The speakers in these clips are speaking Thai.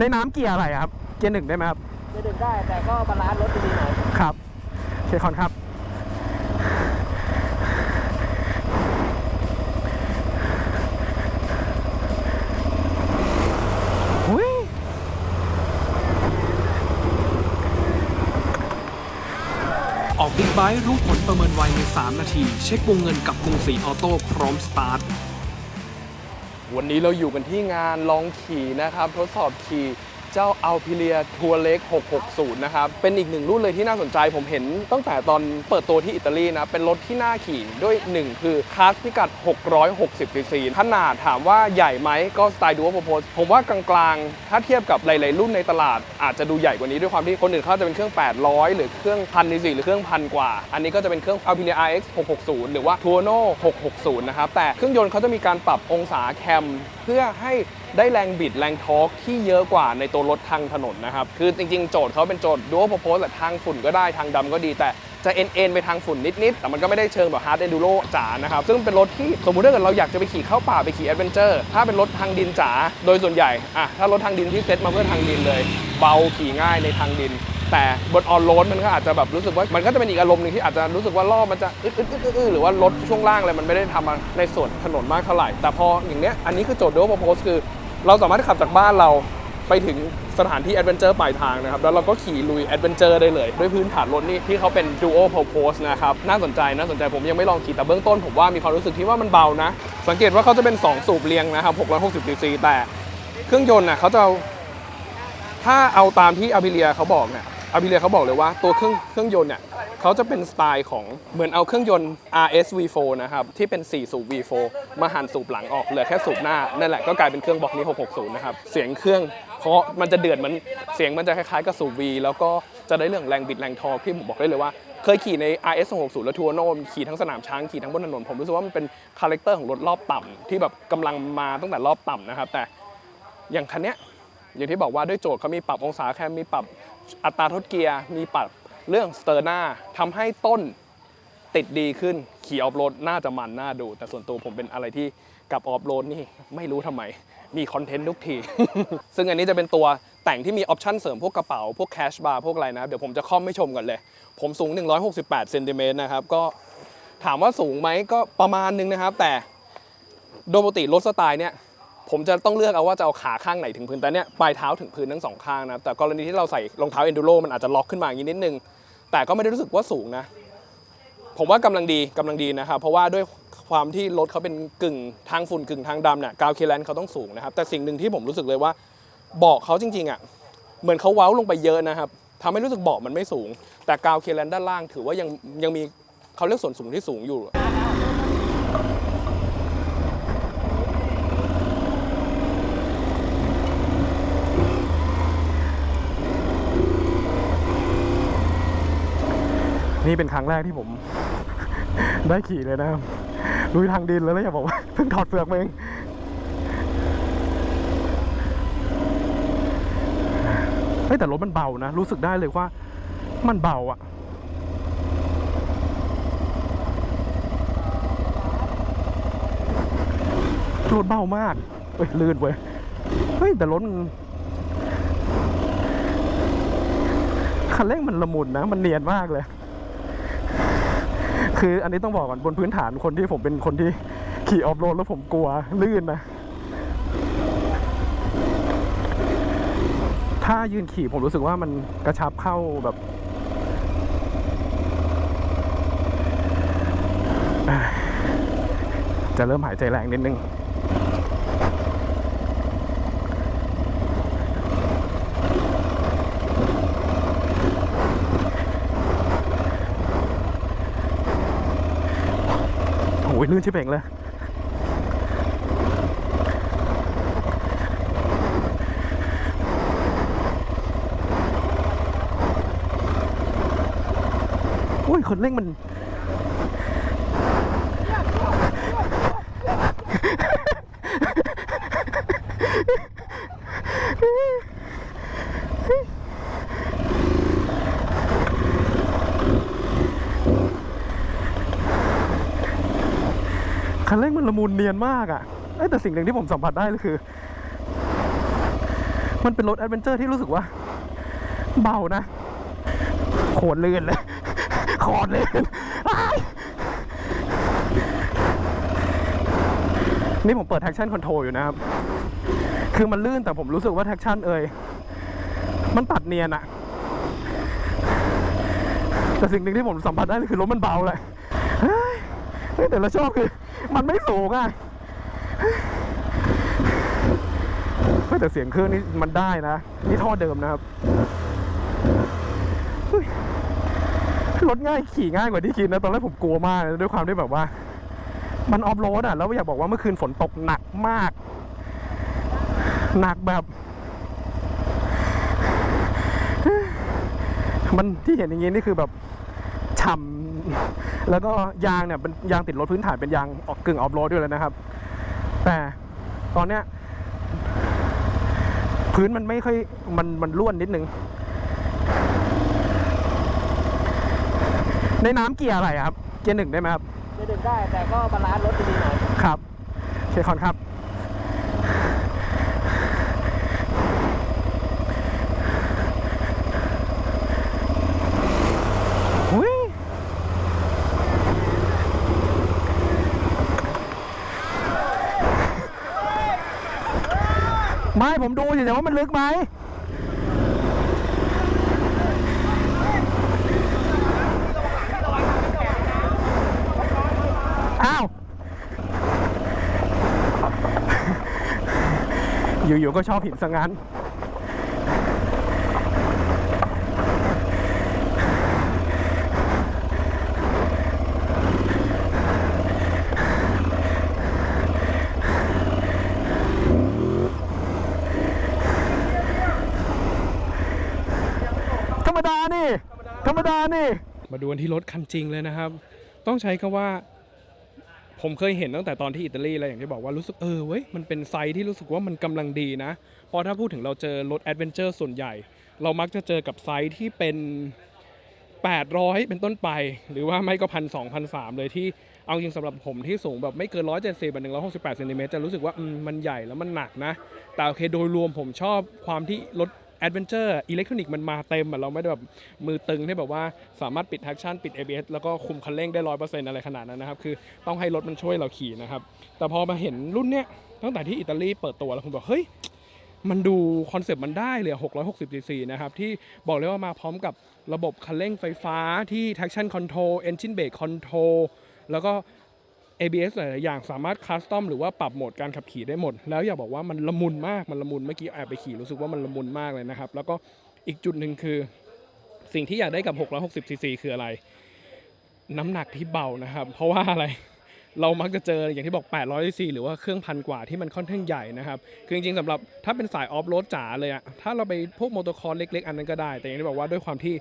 ในน้ำเกียร์อะไรอะครับ เกียร์หนึ่งได้ไหมครับ จะดึงได้แต่ก็บาลานซ์รถดีๆหน่อยครับเคคอนครับ อุ้ย ออกบิ๊กไบค์รู้ผลประเมินไวใน 3 นาที เช็ควงเงินกับกรุงศรีออโต้พร้อมสตาร์ท วันนี้เราอยู่กันที่งานลองขี่นะครับ ทดสอบขี่ เจ้า a l p i l i a Tour Leg 660 นะครับ เป็นอีกหนึ่งรุ่นเลยที่น่าสนใจผมเห็นตั้งแต่ตอนเปิดตัวที่อิตาลีนะ เป็นรถที่น่าขี่ด้วย 1 คือคลาสพิกัด 660ซีซีขนาดถามว่าใหญ่ไหมก็สไตล์ดูว่าโพสผมว่ากลางๆ ถ้าเทียบกับหลายๆรุ่นในตลาด อาจจะดูใหญ่กว่านี้ด้วยความที่คนอื่นเขาจะเป็นเครื่อง 800 หรือเครื่องพันซีหรือเครื่องพันกว่า อันนี้ก็จะเป็นเครื่อง a l p i l i a RX 660 หรือว่า Tuono 660 นะครับแต่เครื่องยนต์เขาจะมีการปรับองศาแคมเพื่อให้ ได้แรงบิดแรงทอร์กที่เยอะกว่าในตัวรถทางถนนนะครับ คือจริงๆ โจทย์เขาเป็นโจทย์ดูว่า propose แต่ทางฝุ่นก็ได้ทางดำก็ดีแต่จะเอ็นเอ็นไปทางฝุ่นนิด ๆ แต่มันก็ไม่ได้เชิงแบบ hard enduro จ๋านะครับ ซึ่งเป็นรถที่สมมุติถ้าเกิดเราอยากจะไปขี่เข้าป่าไปขี่ adventure ถ้าเป็นรถทางดินจ๋าโดยส่วนใหญ่อะถ้ารถทางดินที่เซ็ตมาเพื่อทางดินเลย เบาขี่ง่ายในทางดิน แต่บนออนโรดมันก็อาจจะแบบรู้สึกว่ามันก็จะเป็นอีกอารมณ์หนึ่งที่อาจจะรู้สึกว่าล้อมันจะอึดอึดอึดอึดหรือว่ารถช่วงล่างอะไรมันไม่ได้ทำมาในส่วนถนนมากเท่าไหร่ แต่พออย่างเนี้ยอันนี้คือโจทย์ Dual Purpose คือ เราสามารถขับจากบ้านเราไปถึงสถานที่แอดเวนเจอร์ปลายทางนะครับ แล้วเราก็ขี่ลุยแอดเวนเจอร์ได้เลย ด้วยพื้นฐานรถนี่ที่เขาเป็น Dual Purpose นะครับ น่าสนใจน่าสนใจผมยังไม่ลองขี่แต่เบื้องต้นผมว่ามีความรู้สึกที่ว่ามันเบานะ สังเกตว่าเขาจะเป็น 2 สูบเรียงนะครับ 660 cc แต่เครื่องยนต์น่ะเขาจะถ้าเอาตามที่อาบิเลียเขาบอกเนี่ย อาบิเลียเขาบอกเลยว่าตัวเครื่องเครื่องยนต์เนี่ยเขาจะเป็นสไตล์ของเหมือนเอาเครื่องยนต์ RS V4 นะครับ ที่เป็น 4 สูบ V4 มาหั่นสูบหลังออกเหลือแค่สูบหน้า นั่นแหละก็กลายเป็นเครื่องบล็อกนี้ 660 นะครับ เสียงเครื่องเพราะมันจะเดือดเหมันเสียงมันจะคล้ายๆกับสูบ V แล้วก็จะได้เรื่องแรงบิดแรงทอร์ที่ผมบอกได้เลยว่า เคยขี่ใน RS 260 แล้วทัวร์โนมขี่ทั้งสนามช้างขี่ทั้งบนถนนผมรู้สึกว่ามันเป็นคาแรคเตอร์ของรถรอบต่ำที่แบบกำลังมาตั้งแต่รอบต่ำนะครับแต่อย่างคันเนี้ยอย่างที่บอกว่าด้วยโจทย์เขามีปรับองศาแคมมีปรับ อัตราทดเกียร์มีปรับเรื่องสเตอร์หน้าทำให้ต้นติดดีขึ้นขี่ออฟโรดน่าจะมันน่าดู แต่ส่วนตัวผมเป็นอะไรที่กับออฟโรดนี่ไม่รู้ทำไม มีคอนเทนต์ทุกที ซึ่งอันนี้จะเป็นตัวแต่งที่มีออปชั่นเสริมพวกกระเป๋า พวกแคชบาร์พวกอะไรนะ เดี๋ยวผมจะค่อมไม่ชมกันเลย ผมสูง 168เซนติเมตรนะครับ ก็ถามว่าสูงไหมก็ประมาณนึงนะครับ แต่โดยปกติรถสไตล์เนี่ย ผมจะต้องเลือกเอาว่าจะเอาขาข้างไหนถึงพื้นแต่เนี้ยปลายเท้าถึงพื้นทั้งสองข้างนะครับแต่กรณีที่เราใส่รองเท้าเอนดูโรมันอาจจะล็อกขึ้นมาอย่างนี้นิดนึง แต่ก็ไม่ได้รู้สึกว่าสูงนะ ผมว่ากำลังดีกำลังดีนะครับเพราะว่าด้วยความที่รถเขาเป็นกึ่งทางฝุ่นกึ่งทางดำเนี่ยกาวเคแลนเขาต้องสูงนะครับแต่สิ่งหนึ่งที่ผมรู้สึกเลยว่าเบาะเขาจริงๆอะเหมือนเขาเว้าลงไปเยอะนะครับทำให้รู้สึกเบาะมันไม่สูง แต่กาวเคแลนด้านล่างถือว่ายังยังมีเขาเรียกส่วนสูงที่สูงอยู่ นี่เป็นครั้งแรกที่ผม ได้ขี่เลยนะครับลุยทางดินแล้วแล้วอย่าบอกว่าเพิ่งถอดเปลือกเองเฮ้แต่รถมันเบานะ รู้สึกได้เลยว่า มันเบาอะรถเบามากเฮ้ยลื่นเว้ยเฮ้ยแต่รถมันคันเร่งมันละมุนนะ มันเนียนมากเลย คืออันนี้ต้องบอกก่อนบนพื้นฐานคนที่ผมเป็นคนที่ขี่ออฟโรดแล้วผมกลัวลื่นนะ ถ้ายืนขี่ผมรู้สึกว่ามันกระชับเข้าแบบจะเริ่มหายใจแรงนิดนึง ลื่นชิบเป่งเลยโอ้ยคนเร่งมัน มันลเนียนมากอะ่ะแต่สิ่งหนึ่งที่ผมสัมผัสได้ก็คือ มันเป็นรถแอดเวนเจอร์ที่รู้สึกว่า เบานะโขดลื่นเลยโขดลื่นอ้ายนี่ผมเปิด traction control อยู่นะครับ คือมันลื่นแต่ผมรู้สึกว่า traction เอ่ยมันตัดเนียนอะแต่สิ่งหนึ่งที่ผมสัมผัสได้คือรถมันเบาเลยเฮ้ยเฮ้ยแต่เราชอบคือ มันไม่สูงอะแต่เสียงเครื่องนี่มันได้นะ นี่ท่อเดิมนะครับรถง่ายขี่ง่ายกว่าที่คิดนะ ตอนแรกผมกลัวมากนะด้วยความที่แบบว่า มันออฟโรดอะ แล้วอยากบอกว่าเมื่อคืนฝนตกหนักมาก หนักแบบ มันที่เห็นอย่างงี้นี่คือแบบฉ่ำ แล้วก็ยางเนี่ยเป็นยางติดรถพื้นฐานเป็นยางออกกึ่งออฟโรดด้วยเลยนะครับ แต่ตอนเนี้ยพื้นมันไม่ค่อยมันมันร่วนนิดนึง ในน้ำเกียร์อะไรอะครับ เกียร์หนึ่งได้ไหมครับ ไม่ดึงได้แต่ก็บาลานซ์รถดีๆหน่อยครับเคคอนครับ หุย ไม่ผมดูอยู่แต่ว่ามันลึกไหมอ้าว อยู่ๆก็ชอบหินซะงั้น รรมดานี่ ธรรมดานี่ มาดูกันที่รถคันจริงเลยนะครับ ต้องใช้คำว่า ผมเคยเห็นตั้งแต่ตอนที่อิตาลีอะไรอย่างที่บอกว่ารู้สึกเออเว้ยมันเป็นไซส์ที่รู้สึกว่ามันกำลังดีนะเพราะถ้าพูดถึงเราเจอรถแอดเวนเจอร์ส่วนใหญ่ เรามักจะเจอกับไซส์ที่เป็น 800 เป็นต้นไป หรือว่าไม่ก็พันสองพันสามเลยที่เอาจริงสำหรับผมที่สูงแบบไม่เกิน 170บหนึ่งร้อยหกสิบแปดเซนติเมตรจะรู้สึกว่ามมันใหญ่แล้วมันหนักนะ แต่โอเคโดยรวมผมชอบความที่รถ แอดเวนเจอร์อิเล็กทรอนิกส์มันมาเต็มอะเราไม่ได้แบบมือตึงที่แบบว่าสามารถปิดแท็กชั่นปิด ABS แล้วก็คุมคันเร่งได้ร้อยเปอร์เซ็นต์อะไรขนาดนั้นนะครับ คือต้องให้รถมันช่วยเราขี่นะครับ แต่พอมาเห็นรุ่นเนี้ยตั้งแต่ที่อิตาลีเปิดตัวแล้วผมบอกเฮ้ยมันดูคอนเซปต์มันได้เลยอะ660 cc นะครับ ที่บอกเลยว่ามาพร้อมกับระบบคันเร่งไฟฟ้าที่ traction control engine brake control แล้วก็ ABS หลายๆอย่างสามารถคัสตอมหรือว่าปรับโหมดการขับขี่ได้หมด แล้วอยากบอกว่ามันละมุนมากมันละมุนเมื่อกี้แอบไปขี่รู้สึกว่ามันละมุนมากเลยนะครับ แล้วก็อีกจุดหนึ่งคือ สิ่งที่อยากได้กับ 660 cc คืออะไร น้ำหนักที่เบานะครับ เพราะว่าอะไรเรามักจะเจออย่างที่บอก 800 cc หรือว่าเครื่องพันกว่าที่มันค่อนข้างใหญ่นะครับ คือจริงๆสำหรับถ้าเป็นสายออฟโรดจ๋าเลยอะถ้าเราไปพวกมอเตอร์คอร์เล็ก ๆ อันนั้นก็ได้ แต่อย่างที่บอกว่าด้วยความที่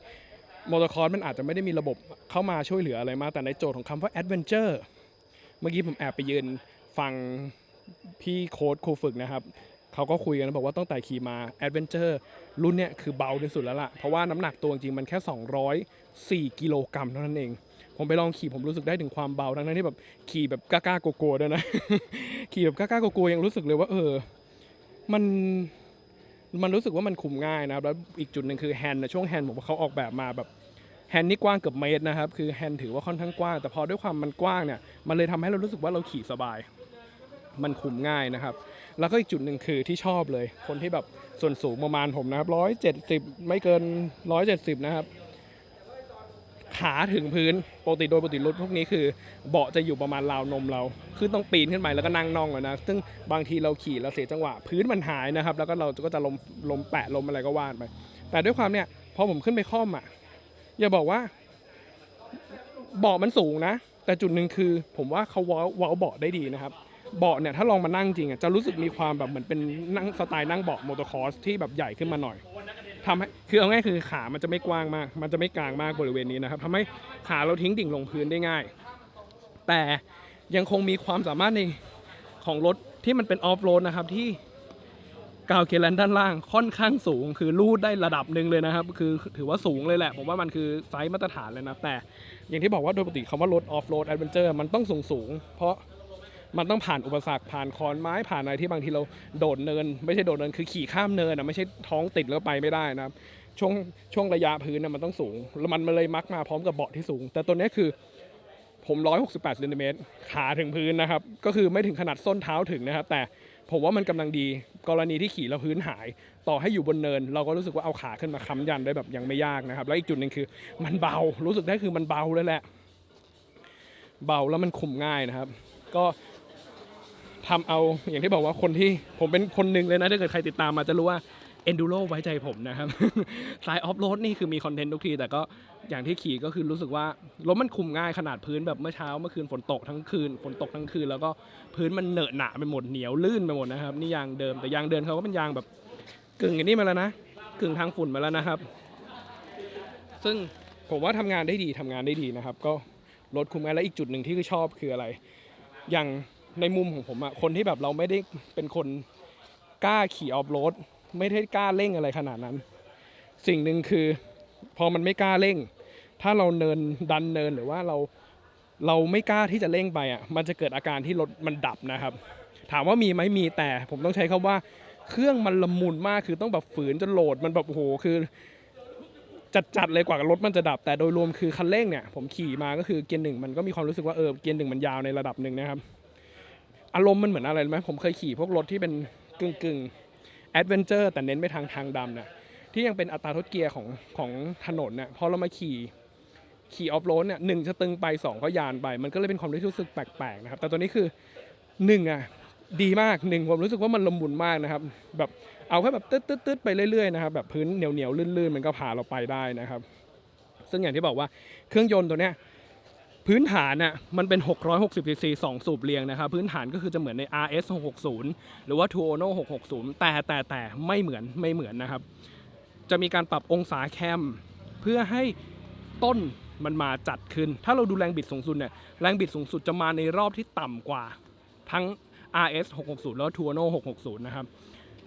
มอเตอร์คอร์มันอาจจะไม่ได้มีระบบเข้ามาช่วยเหลืออะไรมา แต่ในโจทย์ของคำว่า adventure เเมื่อกี้ผมแอบไปยืนฟังพี่โค้ดครูฝึกนะครับเขาก็คุยกันแล้วบอกว่าตั้งแต่ขี่มา Adventure รุ่นเนี้ยคือเบาที่สุดแล้วล่ะ เพราะว่าน้ำหนักตัวจริงมันแค่ 204 กิโลกรัมเท่านั้นเอง ผมไปลองขี่ผมรู้สึกได้ถึงความเบาทั้งนั้นที่แบบขี่แบบกล้าๆโกๆด้วยนะ ขี่แบบกล้าๆโกๆยังรู้สึกเลยว่า เออ มันมันรู้สึกว่ามันคุมง่ายนะครับแล้วอีกจุดหนึ่งคือแฮนด์นะช่วงแฮนด์ผมว่าเขาออกแบบมาแบบ แฮนด์นี่กว้างเกือบเมตรนะครับ คือแฮนด์ถือว่าค่อนข้างกว้าง แต่พอด้วยความมันกว้างเนี่ย มันเลยทำให้เรารู้สึกว่าเราขี่สบาย มันคุมง่ายนะครับ แล้วก็อีกจุดหนึ่งคือที่ชอบเลย คนที่แบบส่วนสูงประมาณผมนะครับร้อยเจ็ดสิบไม่เกินร้อยเจ็ดสิบนะครับ ขาถึงพื้น ปกติโดยปกติรถพวกนี้คือ เบาะจะอยู่ประมาณราวนมเรา คือต้องปีนขึ้นไปแล้วก็นั่งน่องอะนะ ซึ่งบางทีเราขี่เราเสียจังหวะ พื้นมันหายนะครับ แล้วก็เราก็จะลมลมแปะลมอะไรก็ว่านไป แต่ด้วยความเนี่ยพอผมขึ้นไปค่อมอะ อย่าบอกว่าเบาะมันสูงนะ แต่จุดหนึ่งคือ ผมว่าเขาว้าเว้าเบาะได้ดีนะครับเบาะเนี่ยถ้าลองมานั่งจริงอะจะรู้สึกมีความแบบเหมือนเป็นนั่งสไตล์นั่งเบาะมอเตอร์คอร์สที่แบบใหญ่ขึ้นมาหน่อยทำให้คือเอาง่ายคือขามันจะไม่กว้างมาก มันจะไม่กลางมากบริเวณนี้นะครับทำให้ขาเราทิ้งดิ่งลงพื้นได้ง่าย แต่ยังคงมีความสามารถในของรถที่มันเป็นออฟโรดนะครับที่ กาวเคลนด้านล่างค่อนข้างสูง คือลูดได้ระดับหนึ่งเลยนะครับ คือถือว่าสูงเลยแหละ ผมว่ามันคือไซส์มาตรฐานเลยนะ แต่อย่างที่บอกว่าโดยปกติคำว่ารถออฟโรดแอดเวนเจอร์มันต้องสูงสูง เพราะมันต้องผ่านอุปสรรคผ่านคอนไม้ผ่านอะไรที่บางทีเราโดดเนิน ไม่ใช่โดดเนินคือขี่ข้ามเนินนะไม่ใช่ท้องติดแล้วไปไม่ได้นะครับช่วงช่วงระยะพื้นนะมันต้องสูงแล้วมันมาเลยมักมาพร้อมกับเบาะที่สูง แต่ตัวนี้คือผม 168เซนติเมตรขาถึงพื้นนะครับ ก็คือไม่ถึงขนาดส้นเท้าถึงนะครับ แต่ ผมว่ามันกำลังดีกรณีที่ขี่แล้วพื้นหาย ต่อให้อยู่บนเนิน เราก็รู้สึกว่าเอาขาขึ้นมาค้ำยันได้แบบยังไม่ยากนะครับ แล้วอีกจุดหนึ่งคือมันเบารู้สึกได้คือมันเบาเลยแหละ เบาแล้วมันคุมง่ายนะครับ ก็ทำเอาอย่างที่บอกว่าคนที่ผมเป็นคนหนึ่งเลยนะถ้าเกิดใครติดตามมาจะรู้ว่า Enduro ไว้ใจผมนะครับ สายออฟโรดนี่คือมีคอนเทนต์ทุกที แต่ก็อย่างที่ขี่ก็คือรู้สึกว่ารถมันคุมง่ายขนาดพื้นแบบเมื่อเช้าเมื่อคืนฝนตกทั้งคืนฝนตกทั้งคืน แล้วก็พื้นมันเหนอะหนะไปหมดเหนียวลื่นไปหมดนะครับ นี่ยางเดิมแต่ยางเดิมเขาก็เป็นยางแบบกึ่งอย่างนี้มาแล้วนะกึ่งทางฝุ่นมาแล้วนะครับ ซึ่งผมว่าทำงานได้ดีทำงานได้ดีนะครับ ก็รถคุมง่ายและอีกจุดหนึ่งที่ชอบคืออะไร อย่างในมุมของผมอะคนที่แบบเราไม่ได้เป็นคนกล้าขี่ออฟโรด ไม่ได้กล้าเร่งอะไรขนาดนั้น สิ่งหนึ่งคือ พอมันไม่กล้าเร่ง ถ้าเราเนินดันเนินหรือว่าเราเราไม่กล้าที่จะเร่งไปอะ มันจะเกิดอาการที่รถมันดับนะครับ ถามว่ามีไหมมีแต่ผมต้องใช้คำว่าเครื่องมันละมุนมากคือต้องแบบฝืนจนโหลดมันแบบโอ้โหคือ จัดๆเลยกว่ารถมันจะดับ แต่โดยรวมคือคันเร่งเนี่ยผมขี่มาก็คือเกียร์หนึ่งมันก็มีความรู้สึกว่าเออเกียร์หนึ่งมันยาวในระดับหนึ่งนะครับ อารมณ์มันเหมือนอะไรไหมผมเคยขี่พวกรถที่เป็นกึ่งกึ่ง ดเวนเจอร์แต่เน้นไปทางทางดำน่ะที่ยังเป็นอัตราทดเกียร์ของของถนนเนี่ยพอเรามาขี่ขี่ออฟโรดเนี่ยหนึ่งจะตึงไปสองก็ยานไป มันก็เลยเป็นความรู้สึกแปลกๆนะครับ แต่ตัวนี้คือหนึ่งอะดีมากหนึ่งผมรู้สึกว่ามันละมุนมากนะครับ แบบเอาแค่แบบตึ๊ดตึ๊ดตึ๊ดไปเรื่อยๆนะครับแบบพื้นเหนียวเหนียวๆลื่นๆ มันก็พาเราไปได้นะครับ ซึ่งอย่างที่บอกว่าเครื่องยนต์ตัวเนี้ย พื้นฐานน่ะมันเป็น 660 cc 2 สูบเรียงนะครับ พื้นฐานก็คือจะเหมือนใน RS 660 หรือว่า Tuono 660 แต่แต่แต่ไม่เหมือนไม่เหมือนนะครับ จะมีการปรับองศาแคม เพื่อให้ต้นมันมาจัดขึ้น ถ้าเราดูแรงบิดสูงสุดเนี่ยแรงบิดสูงสุดจะมาในรอบที่ต่ำกว่า ทั้ง RS 660 แล้ว Tuono 660 นะครับ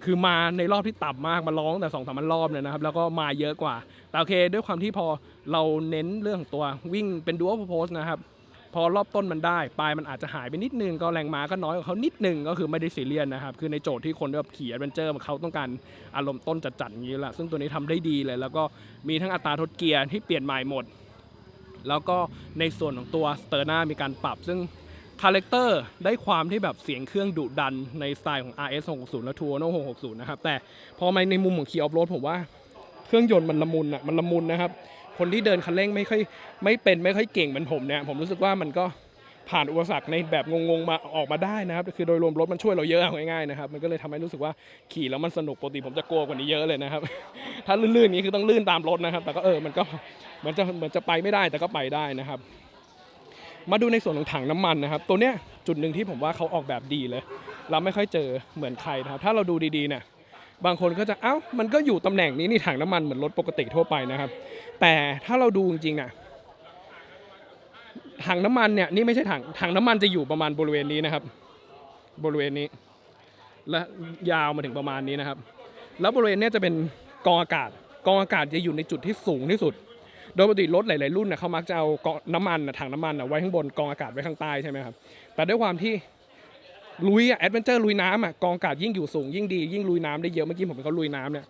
คือมาในรอบที่ต่ำมากมาร้องแต่สองสามพันรอบเลยนะครับ แล้วก็มาเยอะกว่า แต่โอเค ด้วยความที่พอเราเน้นเรื่องของตัววิ่งเป็นดู a l โพสนะครับ พอรอบต้นมันได้ ปลายมันอาจจะหายไปนิดนึง ก็แรงม้าก็น้อยกว่าเขานิดนึง ก็คือไม่ได้ซีเรียสนะครับ คือในโจทย์ที่คนแบบขี่แอดเวนเจอร์เขาต้องการอารมณ์ต้นจัดๆอย่างนี้แหละซึ่งตัวนี้ทำได้ดีเลย แล้วก็มีทั้งอัตราทดเกียร์ที่เปลี่ยนใหม่หมด แล้วก็ในส่วนของตัวสเตอร์นามีการปรับซึ่ง คาแรคเตอร์ได้ความที่แบบเสียงเครื่องดุดันในสไตล์ของ RS 660และ Tuono 660 นะครับ แต่พอมาในมุมของ Key Off Road ผมว่าเครื่องยนต์มันละมุนอะมันละมุนนะครับ คนที่เดินคันเร่งไม่ค่อยไม่เป็นไม่ค่อยเก่งเหมือนผมเนี่ย ผมรู้สึกว่ามันก็ผ่านอุปสรรคในแบบงงๆมาออกมาได้นะครับ คือโดยรวมรถมันช่วยเราเยอะเอาง่ายๆนะครับ มันก็เลยทำให้รู้สึกว่าขี่แล้วมันสนุกปกติผมจะกลัวกว่านี้เยอะเลยนะครับ ถ้าลื่นๆนี้คือต้องลื่นตามรถนะครับ แต่ก็เออมันก็เหมือนจะเหมือนจะไปไม่ได้แต่ก็ไปได้นะครับ มาดูในส่วนของถังน้ำมันนะครับ ตัวเนี้ยจุดหนึ่งที่ผมว่าเขาออกแบบดีเลย เราไม่ค่อยเจอเหมือนใครนะครับ ถ้าเราดูดีๆเนี่ยบางคนก็จะเอ้ามันก็อยู่ตำแหน่งนี้นี่ถังน้ำมันเหมือนรถปกติทั่วไปนะครับ แต่ถ้าเราดูจริงๆน่ะถังน้ำมันเนี่ยนี่ไม่ใช่ถังถังน้ำมันจะอยู่ประมาณบริเวณนี้นะครับ บริเวณนี้ และยาวมาถึงประมาณนี้นะครับ แล้วบริเวณนี้จะเป็นกองอากาศกองอากาศจะอยู่ในจุดที่สูงที่สุด โดยปกติรถหลายๆรุ่นนะเขามักจะเอากองน้ำมันนะถังน้ำมันนะไว้ข้างบนกองอากาศไว้ข้างใต้ใช่ไหมครับแต่ด้วยความที่ลุยอะแอดเวนเจอร์ลุยน้ำอะกองอากาศยิ่งอยู่สูงยิ่งดี ยิ่งลุยน้ำได้เยอะเมื่อกี้ผมเป็นเขาลุยน้ำเนี่ย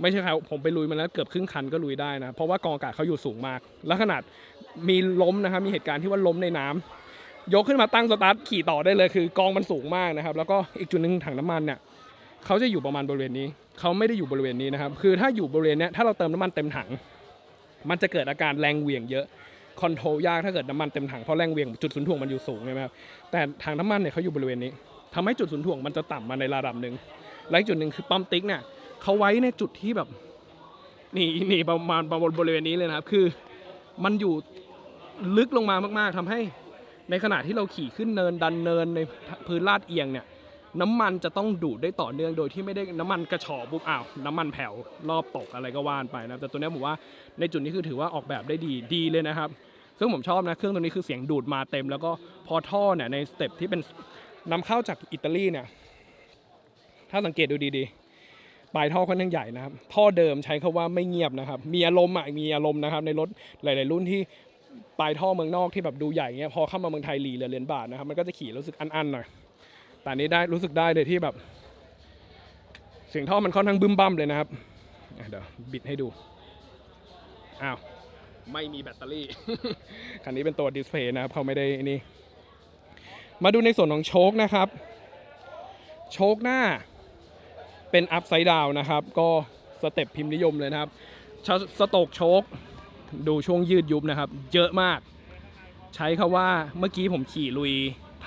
ไม่ใช่ครับผมไปลุยมาแล้วเกือบครึ่งคันก็ลุยได้นะเพราะว่ากองอากาศเขาอยู่สูงมาก แล้วขนาดมีล้มนะครับมีเหตุการณ์ที่ว่าล้มในน้ำยกขึ้นมาตั้งสตาร์ทขี่ต่อได้เลยคือกองมันสูงมากนะครับ แล้วก็อีกจุดหนึ่งถังน้ำมันเนี่ยเขาจะอยู่ประมาณบริเวณนี้เขาไม่ได้อยู่บริเวณนี้นะครับ คือถ้าอยู่บริเวณนี้ถ้าเราเติมน้ำมันเต็มถัง มันจะเกิดอาการแรงเหวี่ยงเยอะคอนโทรลยากถ้าเกิดน้ำมันเต็มถังเพราะแรงเหวี่ยงจุดศูนย์ถ่วงมันอยู่สูงใช่ไหมครับแต่ถังน้ำมันเนี่ยเขาอยู่บริเวณนี้ทำให้จุดศูนย์ถ่วงมันจะต่ำมาในระดับหนึ่งและอีกจุดหนึ่งคือปั๊มติ๊กเนี่ยเขาไว้ในจุดที่แบบนี่นี่ประมาณประมาณบริเวณนี้เลยนะครับ คือมันอยู่ลึกลงมามาก ๆทำให้ในขณะที่เราขี่ขึ้นเนินดันเนินในพื้นลาดเอียงเนี่ย น้ำมันจะต้องดูดได้ต่อเนื่องโดยที่ไม่ได้น้ำมันกระฉอบปุ๊บอ้าวน้ำมันแผ่วรอบตกอะไรก็ว่านไปนะแต่ตัวนี้ผมว่าในจุดนี้คือถือว่าออกแบบได้ดีดีเลยนะครับซึ่งผมชอบนะเครื่องตัวนี้คือเสียงดูดมาเต็ม แล้วก็พอท่อเนี่ยในสเต็ปที่เป็นนำเข้าจากอิตาลีเนี่ยถ้าสังเกตดูดีๆ ปลายท่อค่อนข้างใหญ่นะครับ ท่อเดิมใช้คาว่าไม่เงียบนะครับ มีอารมณ์อะมีอารมณ์นะครับ ในรถหลาย ๆ รุ่นที่ปลายท่อเมืองนอกที่แบบดูใหญ่เงี้ยพอเข้ามาเมืองไทยหลีเหลือเหรียญบาทนะครับมันก็จะขี่รู้สึกอันๆหน่อย แต่อันนี้ได้รู้สึกได้เลยที่แบบ เสียงท่อมันค่อนข้างบึ้มบั้มเลยนะครับเดี๋ยวบิดให้ดูอ้าวไม่มีแบตเตอรี่ คันนี้เป็นตัวดิสเพย์นะครับเขาไม่ได้นี่มาดูในส่วนของโชคนะครับ โชคหน้าเป็นอัพไซด์ดาวนะครับ ก็สเต็ปพิมพ์นิยมเลยนะครับชสโตกโชคดูช่วงยืดยุบนะครับ เยอะมาก ใช้คาว่าเมื่อกี้ผมขี่ลุย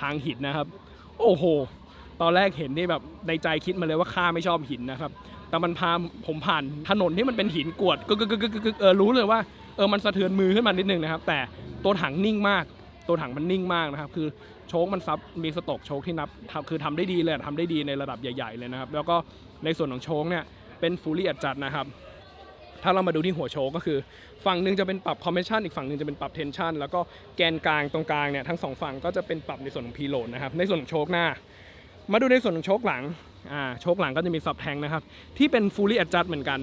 ทางหินนะครับ โอ้โห ตอนแรกเห็นนี่แบบในใจคิดมาเลยว่าข้าไม่ชอบหินนะครับ แต่มันพาผมผ่านถนนที่มันเป็นหินกรวดกึกกึกกึกกึกกึกเออรู้เลยว่าเออมันสะเทือนมือขึ้นมานิดนึงนะครับ แต่ตัวถังนิ่งมาก ตัวถังมันนิ่งมากนะครับ คือโชคมันซับมีสต็อกโชคที่นับคือทำได้ดีเลยทำได้ดีในระดับใหญ่ ๆเลยนะครับ แล้วก็ในส่วนของโชคเนี่ยเป็นฟูลี่อัดจัดนะครับ ถ้าเรามาดูที่หัวโชก็คือ ฝั่งหนึ่งจะเป็นปรับคอมเพรสชันอีกฝั่งหนึ่งจะเป็นปรับเทนชันแล้วก็แกนกลางตรงกลางเนี่ยทั้งสองฝั่งก็จะเป็นปรับในส่วนของพีโหลดนะครับในส่วนของโชคหน้า มาดูในส่วนของโชคหลังอ่าโชคหลังก็จะมีซับแทงนะครับที่เป็น fully adjust เหมือนกัน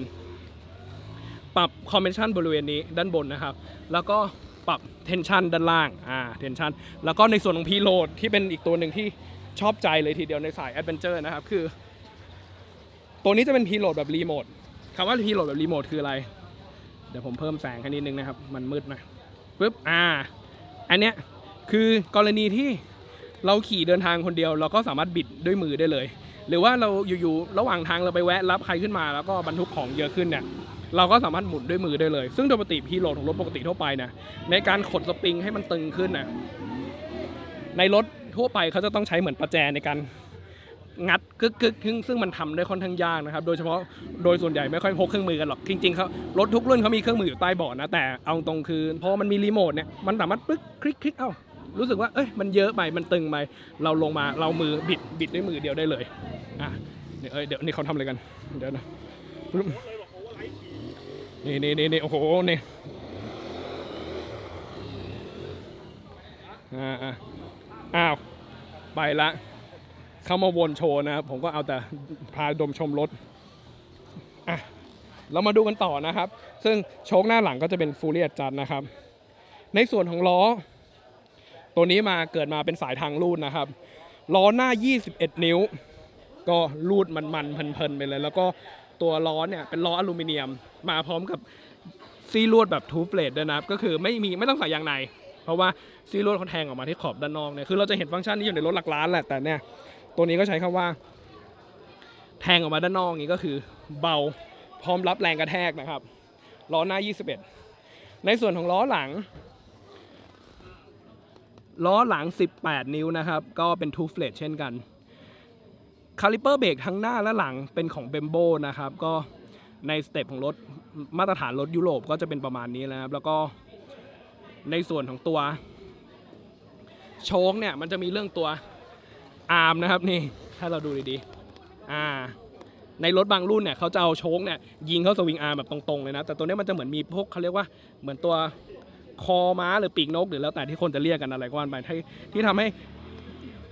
ปรับคอมเพรสชันบริเวณนี้ด้านบนนะครับ แล้วก็ปรับเทนชันด้านล่างอ่าเทนชันแล้วก็ในส่วนของพีโหลดที่เป็นอีกตัวหนึ่งที่ชอบใจเลยทีเดียวในสายแอดเวนเจอร์นะครับคือ ตัวนี้จะเป็นพีโหลดแบบรีโมทำว่าพีโหลดแบบรีโมทคืออะไร เดี๋ยวผมเพิ่มแสงแค่นิดนึงนะครับ มันมืดนะปึ๊บอ่า อันเนี้ยคือกรณีที่เราขี่เดินทางคนเดียว เราก็สามารถบิดด้วยมือได้เลย หรือว่าเราอยู่ๆระหว่างทางเราไปแวะรับใครขึ้นมา แล้วก็บรรทุกของเยอะขึ้นเนี่ยเราก็สามารถหมุนด้วยมือได้เลย ซึ่งโดยปกติพีโหลดของรถปกติทั่วไปนะในการขดสปริงให้มันตึงขึ้นนะในรถทั่วไปเขาจะต้องใช้เหมือนประแจในการ งัดกึกกึกซึ่งซึ่งมันทำได้ค่อนข้างยากนะครับ โดยเฉพาะโดยส่วนใหญ่ไม่ค่อยพกเครื่องมือกันหรอก จริงๆเขารถทุกรุ่นเขามีเครื่องมืออยู่ใต้เบาะนะ แต่เอาตรงคือพอมันมีรีโมทเนี่ย มันสามารถปึ๊กคลิกคลิกเอ้า รู้สึกว่า เอ้ย มันเยอะไป มันตึงไป เราลงมา เรามือบิด บิดด้วยมือเดียวได้เลย อะเดี๋ยวเอ้ยเดี๋ยวนี่เขาทำอะไรกัน เดี๋ยวนะ นี่นี่นี่นี่โอ้โห นี่ อ่าอ้าว ไปละ เข้ามาวนโชว์นะครับผมก็เอาแต่พาดมชมรถอะเรามาดูกันต่อนะครับ ซึ่งโชคหน้าหลังก็จะเป็นฟูลี่จัดนะครับ ในส่วนของล้อ ตัวนี้มาเกิดมาเป็นสายทางลูดนะครับ ล้อหน้า 21 นิ้ว ก็ลูดมันๆเพลินๆไปเลย แล้วก็ตัวล้อเนี่ยเป็นล้ออลูมิเนียม มาพร้อมกับซีลวดแบบทูเฟลดด้วยนะครับ ก็คือไม่มีไม่ต้องใส่ยางใน เพราะว่าซีลวดเขาแทงออกมาที่ขอบด้านนอกเนี่ย คือเราจะเห็นฟังก์ชันนี้อยู่ในรถหลักล้านแหละ แต่เนี่ย ตัวนี้ก็ใช้คำว่า แทงออกมาด้านนอกนี้ก็คือ เบาพร้อมรับแรงกระแทกนะครับล้อหน้า 21 ในส่วนของล้อหลัง ล้อหลัง 18 นิ้วนะครับ ก็เป็นทูเฟล t เช่นกันคาลิเปอร์เบรกทั้งหน้าและหลังเป็นของเบมโบนะครับ ก็ในสเต็ปของรถมาตรฐานรถยุโรปก็จะเป็นประมาณนี้นะครับ แล้วก็ในส่วนของตัวโชคเนี่ยมันจะมีเรื่องตัว อาร์มนะครับนี่ถ้าเราดูดีๆอ่าในรถบางรุ่นเนี่ยเขาจะเอาโชคเนี่ยยิงเข้าสวิงอาร์มแบบตรงๆเลยนะ แต่ตัวนี้มันจะเหมือนมีพวกเขาเรียกว่าเหมือนตัวคอม้าหรือปีกนกหรือแล้วแต่ที่คนจะเรียกกันอะไรก็ว่าไปที่ที่ทำให้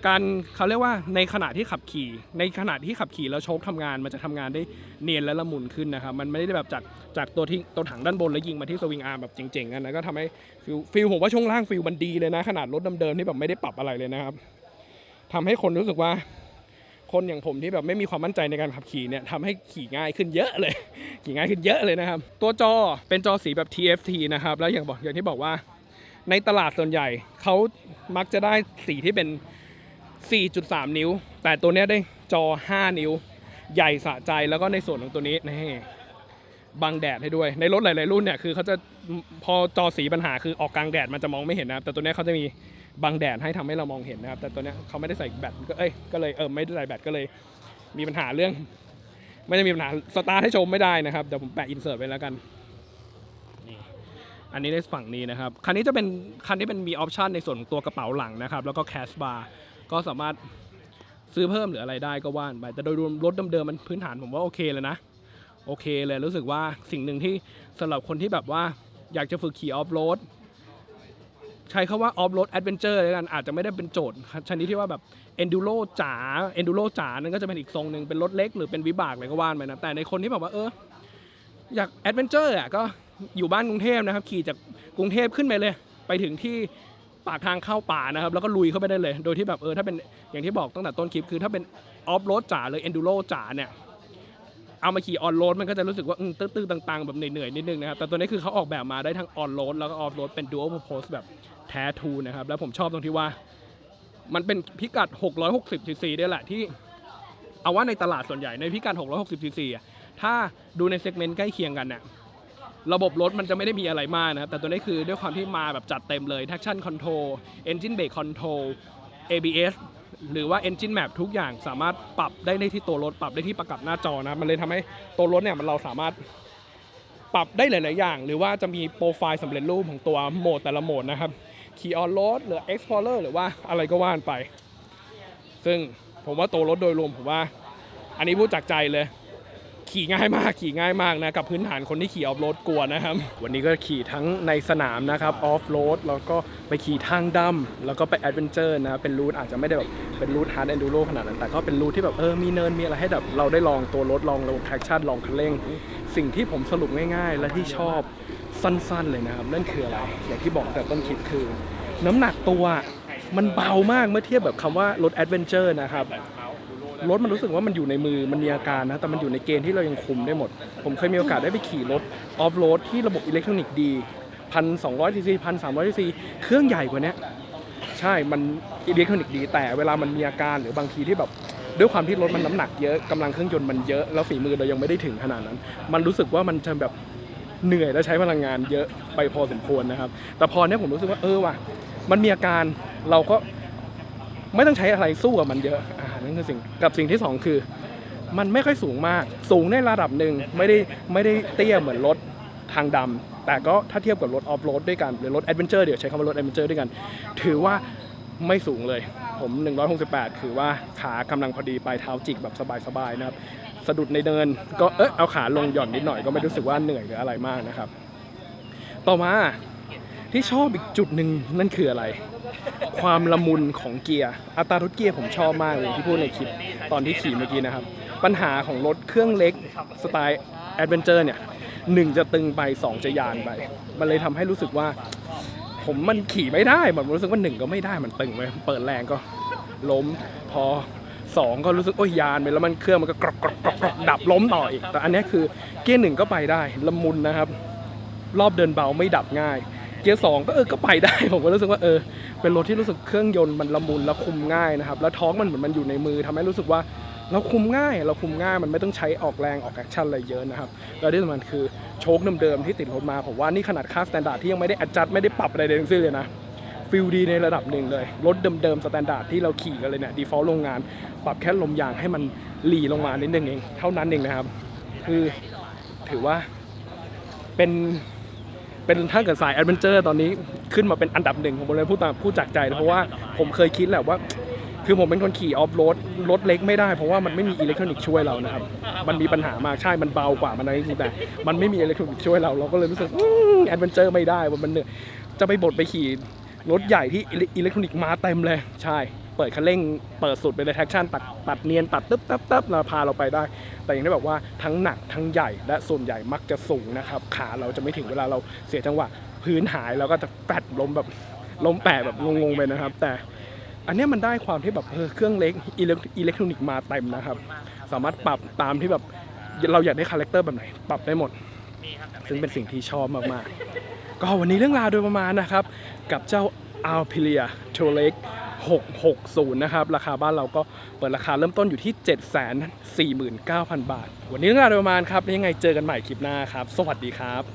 การเขาเรียกว่าในขณะที่ขับขี่ ในขณะที่ขับขี่แล้วโชคทำงานมันจะทำงานได้เนียนและละมุนขึ้นนะครับ มันไม่ได้แบบจากจากตัวที่ตัวถังด้านบนแล้วยิงมาที่สวิงอาร์มแบบเจ๋งๆกันนะก็ทำให้ฟิลฟิลผมว่าช่วงล่างฟิลมันดีเลยนะ ขนาดรถเดิมๆที่แบบไม่ได้ปรับอะไรเลยนะครับ ทำให้คนรู้สึกว่า คนอย่างผมที่แบบไม่มีความมั่นใจในการขับขี่เนี่ยทำให้ขี่ง่ายขึ้นเยอะเลย ขี่ง่ายขึ้นเยอะเลยนะครับ ตัวจอเป็นจอสีแบบ TFT นะครับ แล้วอย่างบอกอย่างที่บอกว่า ในตลาดส่วนใหญ่เขามักจะได้สีที่เป็น 4.3 นิ้ว แต่ตัวเนี้ยได้จอ 5 นิ้ว ใหญ่สะใจแล้วก็ในส่วนของตัวนี้นี่บังแดดให้ด้วย ในรถหลาย ๆ รุ่นเนี่ยคือเขาจะพอจอสีปัญหาคือออกกลางแดดมันจะมองไม่เห็นนะครับแต่ตัวเนี้ยเขาจะมี บังแดดให้ทำให้เรามองเห็นนะครับ แต่ตัวเนี้ยเขาไม่ได้ใส่แบตก็เอ้ยก็เลยเออไม่ได้ใส่แบตก็เลยมีปัญหาเรื่อง ไม่ได้มีปัญหาสตาร์ทให้ชมไม่ได้นะครับเดี๋ยวผมแปะอินเสิร์ตไว้แล้วกันนี่อันนี้ในฝั่งนี้นะครับ คันนี้จะเป็นคันที่เป็นมีออปชันในส่วนของตัวกระเป๋าหลังนะครับ แล้วก็แคชบาร์ก็สามารถซื้อเพิ่มหรืออะไรได้ก็ว่านไปแต่โดยรวมรถเดิมๆมันพื้นฐานผมว่าโอเคเลยนะ โอเคเลยรู้สึกว่าสิ่งหนึ่งที่สำหรับคนที่แบบว่าอยากจะฝึกขี่ออฟโรด ใช้คาว่าออฟโรดแอดเวนเจอร์แล้วกันอาจจะไม่ได้เป็นโจทย์ชนิดที่ว่าแบบเอนดูโรจ๋าเอนดูโรจ๋านั่นก็จะเป็นอีกทรงหนึ่งเป็นรถเล็กหรือเป็นวิบากอะไรก็ว่านไปนะแต่ในคนที่แบบว่าเอออยากแอดเวนเจอร์อะก็อยู่บ้านกรุงเทพนะครับ ขี่จากกรุงเทพขึ้นไปเลย ไปถึงที่ปากทางเข้าป่านะครับ แล้วก็ลุยเข้าไปได้เลย โดยที่แบบเออถ้าเป็นอย่างที่บอกตั้งแต่ต้นคลิปคือถ้าเป็นออฟโรดจ๋าเลยเอนดูโรจ๋าเนี่ย เอามาขี่ออนโรดมันก็จะรู้สึกว่าตื้อๆต่างๆ แบบเหนื่อยๆนิดนึงนะครับแต่ตัวนี้คือเขาออกแบบมาได้ทั้งออนโรดแล้วก็ออฟโรดเป็นดู a l โพสแบบแท้ทูนะครับแล้วผมชอบตรงที่ว่า มันเป็นพิกัด 660ซีซีด้วยแหละที่ เอาว่าในตลาดส่วนใหญ่ในพิกัด 660ซีซีถ้าดูในเซกเมนต์ใกล้เคียงกันเนี่ยระบบรถมันจะไม่ได้มีอะไรมากนะครับแต่ตัวนี้คือด้วยความที่มาแบบจัดเต็มเลย traction control engine brake control ABS หรือว่า engine map ทุกอย่างสามารถปรับได้ในที่ตัวรถ ปรับได้ที่ประกับหน้าจอนะ มันเลยทำให้ตัวรถเนี่ยมันเราสามารถปรับได้หลาย ๆ อย่าง หรือว่าจะมีโปรไฟล์สำเร็จรูปของตัวโหมดแต่ละโหมดนะครับขี่ออนโรดหรือ explorer หรือว่าอะไรก็ว่านไป ซึ่งผมว่าตัวรถโดยรวมผมว่า อันนี้พูดจากใจเลย ขี่ง่ายมากขี่ง่ายมากนะกับพื้นฐานคนที่ขี่ออฟโรดกลัวนะครับ วันนี้ก็ขี่ทั้งในสนามนะครับออฟโรดแล้วก็ไปขี่ทางดำแล้วก็ไปแอดเวนเจอร์นะเป็นรูทอาจจะไม่ได้แบบเป็นรูทฮาร์ดแอนดูโรขนาดนั้น แต่ก็เป็นรูทที่แบบเออมีเนินมีอะไรให้แบบเราได้ลองตัวรถลองระบบแท็กชั่นลองคันเร่ง สิ่งที่ผมสรุปง่าย ๆ และที่ชอบสั้นๆเลยนะครับนั่นคืออะไรอย่างที่บอกแต่ต้นคลิปคือ น้ำหนักตัวมันเบามากเมื่อเทียบแบบคำว่ารถแอดเวนเจอร์นะครับ รถมันรู้สึกว่ามันอยู่ในมือมันมีอาการนะแต่มันอยู่ในเกณฑ์ที่เรายังคุมได้หมด ผมเคยมีโอกาสได้ไปขี่รถออฟโรดที่ระบบอิเล็กทรอนิกส์ดีพันสองร้อยซีซีพันสามร้อยซีซีเครื่องใหญ่กว่านี้ใช่มันอิเล็กทรอนิกส์ดี แต่เวลามันมีอาการหรือบางทีที่แบบด้วยความที่รถมันน้ำหนักเยอะกำลังเครื่องยนต์มันเยอะแล้วฝีมือเรายังไม่ได้ถึงขนาดนั้น มันรู้สึกว่ามันจะแบบเหนื่อยและใช้พลังงานเยอะไปพอสมควรนะครับ แต่พอเนี้ยผมรู้สึกว่าเออว่ะมันมีอาการเราก็ไม่ต้องใช้อะไรสู้กับมันเยอะ นั่นคือสิ่งกับสิ่งที่สองคือ มันไม่ค่อยสูงมาก สูงในระดับหนึ่งไม่ได้ไม่ได้เตี้ยเหมือนรถทางดำแต่ก็ถ้าเทียบกับรถออฟโรดด้วยกันหรือรถแอดเวนเจอร์เดี๋ยวใช้คำว่ารถแอดเวนเจอร์ด้วยกัน ถือว่าไม่สูงเลย ผม 168 คือว่าขากำลังพอดีไปเท้าจิกแบบสบายๆนะครับ สะดุดในเดิน ก็เออเอาขาลงหย่อนนิดหน่อยก็ไม่รู้สึกว่าเหนื่อยหรืออะไรมากนะครับ ต่อมาที่ชอบอีกจุดหนึ่งนั่นคืออะไร ความละมุนของเกียร์ อัตราทุกเกียร์ผมชอบมากเลยที่พูดในคลิปตอนที่ขี่เมื่อกี้นะครับ ปัญหาของรถเครื่องเล็กสไตล์แอดเวนเจอร์เนี่ยหนึ่งจะตึงไป2จะยานไป มันเลยทำให้รู้สึกว่า ผมมันขี่ไม่ได้มันรู้สึกว่าหนึ่งก็ไม่ได้มันตึงไปเปิดแรงก็ล้มพอสองก็รู้สึกโอ้ยยานไปแล้วมันเครื่องมันก็กรอกกรอกกรอกรอกดับล้มต่ออีก แต่อันนี้คือเกียร์หนึ่งก็ไปได้ละมุนนะครับ รอบเดินเบาไม่ดับง่าย เกียร์สองก็เออก็ไปได้ ผมก็รู้สึกว่าเออ เป็นรถที่รู้สึกเครื่องยนต์มันละมุนและคุมง่ายนะครับ แล้วท้องมันเหมือนมันอยู่ในมือทำให้รู้สึกว่าเราคุมง่าย เราคุมง่ายมันไม่ต้องใช้ออกแรงออกแอคชั่นอะไรเยอะนะครับแล้วที่สำคัญคือโชคเดิมๆที่ติดรถมาผมว่านี่ขนาดค่าสแตนดาร์ดที่ยังไม่ได้อัดจัดไม่ได้ปรับอะไรเลยทั้งสิ้นเลยนะฟิลดีในระดับหนึ่งเลย รถเดิมๆสแตนดาร์ดที่เราขี่กันเลยเนี่ยดีฟอลต์โรงงาน ปรับแค่ลมยางให้มันหลีลงมานิดนึงเอง เท่านั้นเองนะครับ คือถือว่าเป็น เป็นถ้าเกิดสายแอดเวนเจอร์ตอนนี้ขึ้นมาเป็นอันดับหนึ่งผมเลยพูดตามพูดจากใจเลยเพราะว่าผมเคยคิดแหละว่า คือผมเป็นคนขี่ออฟโรดรถเล็กไม่ได้เพราะว่ามันไม่มีอิเล็กทรอนิกส์ช่วยเรานะครับ มันมีปัญหามากใช่มันเบากว่ามันอะไรจริงแต่ มันไม่มีอิเล็กทรอนิกส์ช่วยเราเราก็เลยรู้สึกแอดเวนเจอร์ไม่ได้ว่ามันเหนื่อยจะไปบดไปขี่รถใหญ่ที่อิเล็กทรอนิกส์มาเต็มเลยใช่ เปิดคันเร่งเปิดสุดไปเลยแท็กชั่นตัดตัดเนียนตัดตึ๊บตับตับเราพาเราไปได้ แต่อย่างที่บอกว่าทั้งหนักทั้งใหญ่และส่วนใหญ่มักจะสูงนะครับขาเราจะไม่ถึงเวลาเราเสียจังหวะพื้นหายเราก็จะแปดล้มแบบล้มแปะแบบงงๆไปนะครับ แต่อันนี้มันได้ความที่แบบเออเครื่องเล็กอิเล็กทรอนิกส์มาเต็มนะครับ สามารถปรับตามที่แบบเราอยากได้คาแรคเตอร์แบบไหน ปรับได้หมด ซึ่งเป็นสิ่งที่ชอบมากๆ ก็วันนี้เรื่องราวโดยประมาณนะครับ กับเจ้า Alpilia t o l e x 660 นะครับ ราคาบ้านเราก็เปิดราคาเริ่มต้นอยู่ที่ 749,000 บาท วันนี้เรื่องราวประมาณครับยังไงเจอกันใหม่คลิปหน้าครับ สวัสดีครับ